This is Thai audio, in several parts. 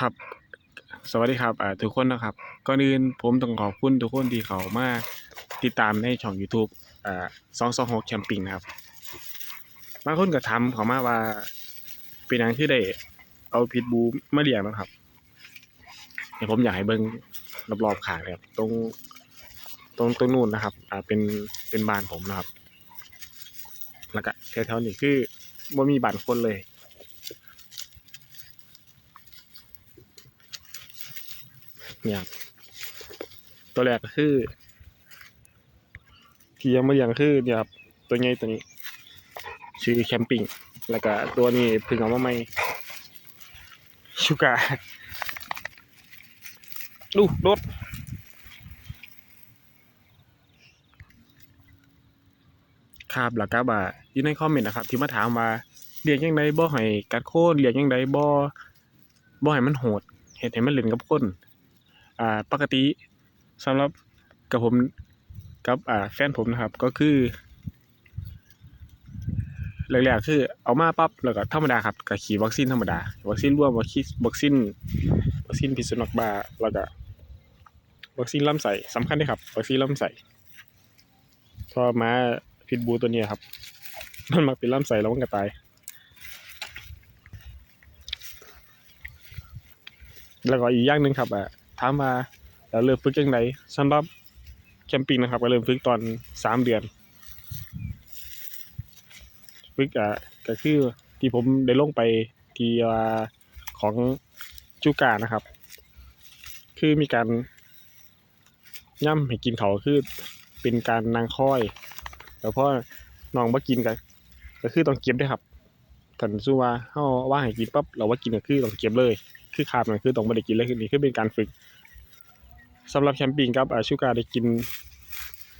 ครับ สวัสดีครับอ่าทุกคนนะครับ ก่อนอื่นผมต้องขอบคุณทุกคนที่เขามาติดตามในช่อง YouTube อ่า226แคมปิ้งนะครับ บางคนก็ถามเขามาว่า เป็นหยังที่ได้เอาพิทบูมาเลี้ยงนะครับเดี๋ยวผมอยากให้เบิ่งรอบๆขางเลยครับ ตรงตรงตรงนู้นนะครับ อ่าเป็นเป็นบ้านผมนะครับ แล้วก็แถวๆนี้คือบ่มีบ้านคนเลย เนี่ย ตัวแรกก็คือที่ยังไม่เลี้ยงคือเนี่ยครับตัวใหญ่ตัวนี้ชื่อแคมปิ้งแล้วก็ตัวนี้พึ่งเอามาใหม่ชูกาดูรถครับแล้วก็บ่าอยู่ในคอมเมนต์นะครับ ที่มาถามว่าเลี้ยงยังไงบ่ให้กัดโคนเลี้ยงยังไงบ่บ่ให้มันโหดเฮ็ดให้มันเล่นกับคน อ่าปกติสำหรับกับผมกับอ่าแฟนผมนะครับก็คือแรกๆคือเอามาปั๊บแล้วก็ธรรมดาครับก็ฉีดวัคซีนธรรมดาวัคซีนร่วมวัคซีนวัคซีนวัคซีนพิษสุนัขบ้าแล้วก็วัคซีนลำไส้สำคัญด้วยครับวัคซีนลำไส้พอมาพิษบูตัวนี้ครับมันมาเป็นลำไส้แล้วมันก็ตายแล้วก็อีกอย่างหนึ่งครับอะ ถามว่าเราเริ่มฝึกยังไงสำหรับแคมปิ้งนะครับก็เริ่มฝึกตอนสามเดือนฝึกอะก็คือที่ผมได้ลงไปที่ว่าของจูกานะครับ คือมีการย่ำให้กินเขาคือเป็นการนางค่อยแล้วพอน้องมากินก็ก็คือต้องเก็บด้วยครับถันสู้ว่าเฮาว่าให้กินปั๊บเราว่ากินก็คือต้องเก็บเลย คือคาบนั่นคือต้องบ่ได้กินเลยคือนี่คือเป็นการฝึกสำหรับแคมปิ้งครับชูการได้กิน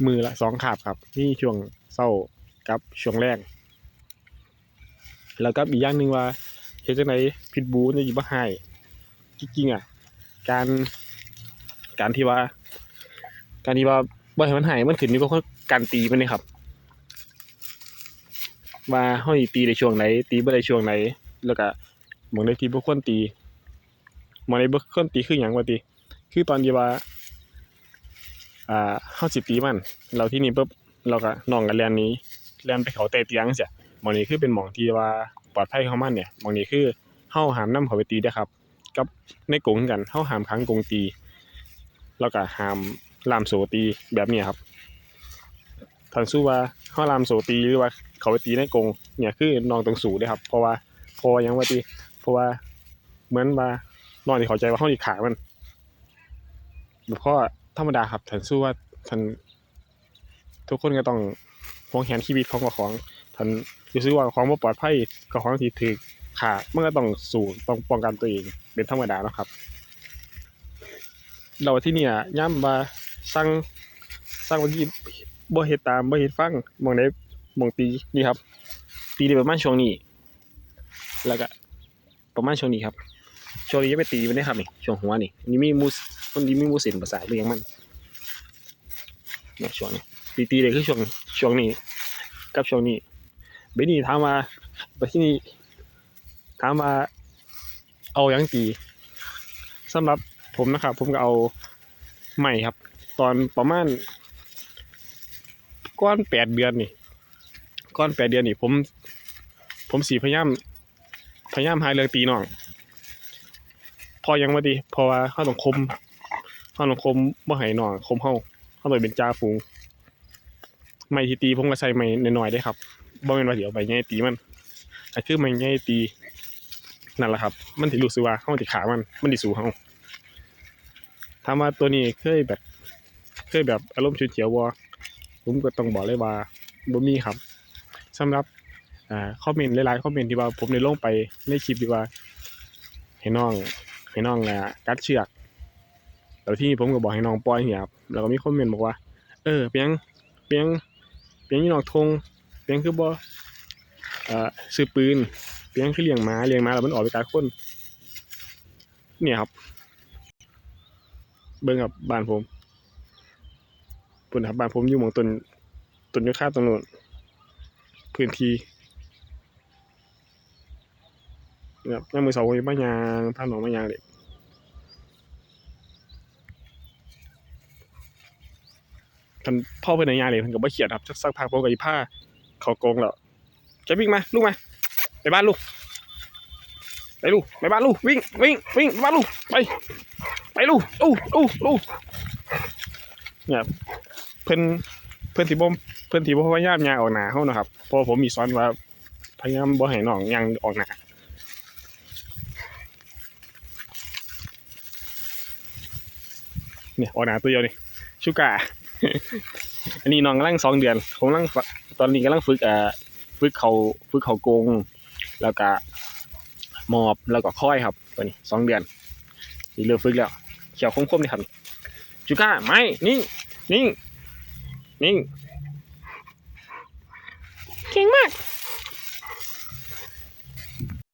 มือละสองคาบครับนี่ช่วงเช้ากับช่วงแรก แล้วก็อีกอย่างหนึ่งว่าเฮ็ดจังไดพิทบูเนี่ยสิบ่ให้จริงๆอะ การการที่ว่า การที่ว่าบ่ให้มันให้มันขึ้นอยู่กับการตีมันนี่ครับ ว่าเฮาสิตีได้ช่วงไหนตีบ่ได้ช่วงไหนแล้วก็หม่องใดที่บ่ควรตี มอในเบิกเคลื่อนตีคือหยังว่าติคือตอนที่ว่าอ่าเฮาสิตีมัน เราที่นี่ปุ๊บเราก็นองก็แลนนี้แลนไปเขาเตะเตียงจังซี่หมองนี้คือเป็นหมองที่ว่าปลอดภัยของมันเนี่ยหมองนี้คือเฮาหามน้ำเขาไปตีเด้ครับ กับในกงกันเฮาหามขังกงตี แล้วก็หามลามโสตีแบบนี้ครับถ้าสู้ว่าเฮาลามโสตีหรือว่าเขาไปตีในกงเนี่ยคือนองต้องสู้เด้ครับ เพราะว่าเพราะว่ายังว่าติเพราะว่าเหมือนว่า นอยที่เข้าใจว่าเฮาสิขามันเพราะว่าธรรมดาครับถ้านสู้ว่าท่านทุกคนก็ต้องห่วงแหนชีวิตของเจ้าของท่านรู้สึกว่าของบ่ปลอดภัยก็ของที่ถูกฆ่ามันก็ต้องสู้ต้องป้องกันตัวเองเป็นธรรมดานะครับแล้วที่เนี่ยยามว่าสั่งสั่งว่าสิบ่เฮ็ดตามบ่เฮ็ดฟังมองใดหม้องตีนี่ครับ ตีได้ประมาณช่วงนี้ แล้วก็ประมาณช่วงนี้ครับ ช่วงนี้จะไปตีมันได้ครับนี่ช่วงหัวนี่นี่มีมูสมันนี้มีมูสินภาษาทหรือยังมันเนี่ยช่วงนี้ตีตีเลยคือช่วงช่วงนี้กับช่วงนี้เบนี่ถามมาไปที่นี่ถามมาเอาหยังตีสำหรับผมนะครับ ผมก็เอาใหม่ครับ ตอนประมาณก้อนแปดเดือนนี่ก้อนแปดเดือนนี่ผม ผมสีพยายามพยายามหาเรื่องตีน้อง พอยังบ่ดีเพราะว่าเฮาต้องคมเฮาต้องคมบ่ให้น้องคมเฮาเฮาต้องเป็นจ่าฝูงไม้ที่ตีผมก็ใส่ไม้น้อยๆเด้ครับบ่แม่นว่าสิเอาไม้ใหญ่ตีมันก็คือไม้ใหญ่ตีนั่นแหละครับ มันสิรู้สึกว่าเฮาสิขามัน มันสิสู้เฮาถามว่าตัวนี้เคยแบบ เคยแบบอารมณ์ฉุนเฉียวบ่ผมก็ต้องบอกเลยว่าบ่มีครับสำหรับอ่าคอมเมนต์หลายๆคอมเมนต์ที่ว่าผมได้ลงไปในคลิปที่ว่าให้น้อง ให้น้องอะกัดเชือกแล้วที่ผมก็บอกให้น้องปล่อยเหียครับแล้วก็มีคอมเมนต์บอกว่า เออเปียงเปียงเปียงยี่น้องทงเปียงคือบ่เอ่อซื้อปืนเปียงคือเลี้ยงหมาเลี้ยงหมาแล้วมันออกไปกัดคนเนี่ยครับ เบิ่งครับบ้านผมปุ่นครับบ้านผมอยู่หมองต้นต้นยูคาตรงนู้นพื้นที่ นะครับามือสาไฟมายางท่านหนองมายางเลยท่านพ่อเพื่อนในยางเลยท่านก็บ่เขียดครับสักพักพวกกับอีผ้าเขาโกงแล้วจะวิ่งมาลูกมาไปบ้านลูกไปลูกไปบ้านลูกวิ่งวิ่งวิ่งบ้านลูกไปไปลูกลูกลูกลูกเนี่ยเพื่อนเพื่อนที่บ่เพื่อนที่บ่พยายามยางออกหนาเขานะครับเพราะผมมีซ้อนว่าพยายามบ่ให้น้องยางออกหนา เนี่ยออกหนาตัวเดียวนี่ชูกาอันนี้น้องกำลังสองเดือนผมกำลังตอนนี้กำลังฝึกเอ่อฝึกเขาฝึกเขากง แล้วก็หมอบแล้วก็ค่อยครับตัวนี้สองเดือนนี่เริ่มฝึกแล้วเขียวคมๆนี่ครับชูก้าไม่นิ่งนิ่งนิ่งเก่งมาก